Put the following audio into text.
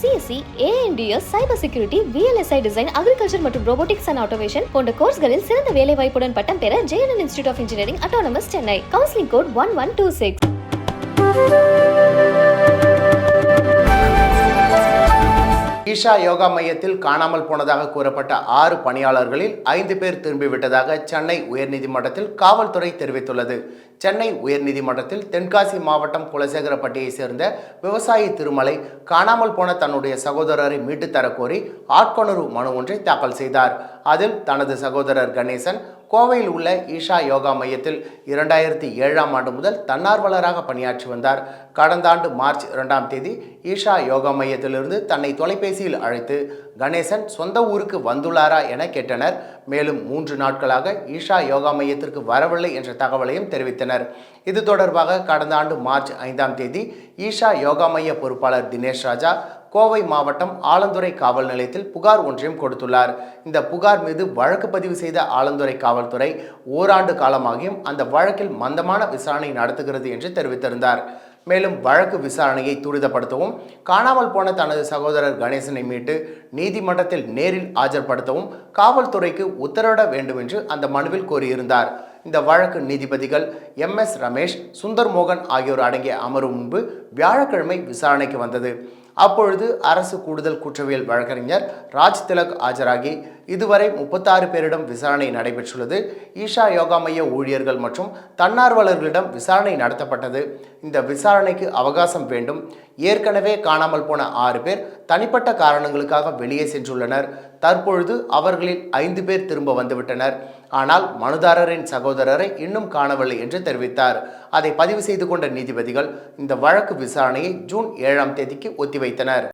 CSC ANDS cyber security VLSI design agriculture மற்றும் robotics and automation போன்ற கோர்ஸ்களில் சிறந்த வேலை வாய்ப்புடன் பட்டம் பெற JNN institute of engineering autonomous Chennai counselling code one one two six Isha Yoga மையத்தில் காணாமல் போனதாக கூறப்பட்ட ஆறு பணியாளர்களில் ஐந்து பேர் திரும்பிவிட்டதாக சென்னை உயர்நீதிமன்றத்தில் காவல்துறை தெரிவித்துள்ளது. சென்னை உயர்நீதிமன்றத்தில் தென்காசி மாவட்டம் குலசேகரப்பட்டியை சேர்ந்த விவசாயி திருமலை காணாமல் போன தன்னுடைய சகோதரரை மீட்டுத் ஆட்கொணர்வு மனு ஒன்றை தாக்கல் செய்தார். அதில் தனது சகோதரர் கணேசன் கோவையில் உள்ள ஈஷா யோகா மையத்தில் இரண்டாயிரத்தி ஏழாம் ஆண்டு முதல் தன்னார்வலராக பணியாற்றி வந்தார். கடந்த ஆண்டு மார்ச் இரண்டாம் தேதி ஈஷா யோகா மையத்திலிருந்து தன்னை தொலைபேசியில் அழைத்து கணேசன் சொந்த ஊருக்கு வந்துள்ளாரா? என கேட்டனர். மேலும் மூன்று நாட்களாக ஈஷா யோகா மையத்திற்கு வரவில்லை என்ற தகவலையும் தெரிவித்தனர். இது தொடர்பாக கடந்த ஆண்டு மார்ச் ஐந்தாம் தேதி ஈஷா யோகா மைய பொறுப்பாளர் தினேஷ் ராஜா கோவை மாவட்டம் ஆலந்துறை காவல் நிலையத்தில் புகார் ஒன்றையும் கொடுத்துள்ளார். இந்த புகார் மீது வழக்கு பதிவு செய்த ஆலந்துறை காவல்துறை ஓராண்டு காலமாகியும் அந்த வழக்கில் மந்தமான விசாரணை நடத்துகிறது என்று தெரிவித்திருந்தார். மேலும் வழக்கு விசாரணையை துரிதப்படுத்தவும் காணாமல் போன தனது சகோதரர் கணேசனை மீட்டு நீதிமன்றத்தில் நேரில் ஆஜர்படுத்தவும் காவல்துறைக்கு உத்தரவிட வேண்டும் என்று அந்த மனுவில் கோரியிருந்தார். இந்த வழக்கு நீதிபதிகள் எம். எஸ். ரமேஷ் சுந்தர் மோகன் ஆகியோர் அடங்கிய அமர்வு முன்பு வியாழக்கிழமை விசாரணைக்கு வந்தது. அப்பொழுது அரசு கூடுதல் குற்றவியல் வழக்கறிஞர் ராஜ் திலக் ஆஜராகி இதுவரை முப்பத்தாறு பேரிடம் விசாரணை நடைபெற்றுள்ளது. ஈஷா யோகா மைய ஊழியர்கள் மற்றும் தன்னார்வலர்களிடம் விசாரணை நடத்தப்பட்டது. இந்த விசாரணைக்கு அவகாசம் வேண்டும். ஏற்கனவே காணாமல் போன ஆறு பேர் தனிப்பட்ட காரணங்களுக்காக வெளியே சென்றுள்ளனர். தற்பொழுது அவர்களில் ஐந்து பேர் திரும்ப வந்துவிட்டனர். ஆனால் மனுதாரரின் சகோதரரை இன்னும் காணவில்லை என்று தெரிவித்தார். அதை பதிவு செய்து கொண்ட நீதிபதிகள் இந்த வழக்கு விசாரணையை ஜூன் ஏழாம் தேதிக்கு ஒத்திவைத்தனர்.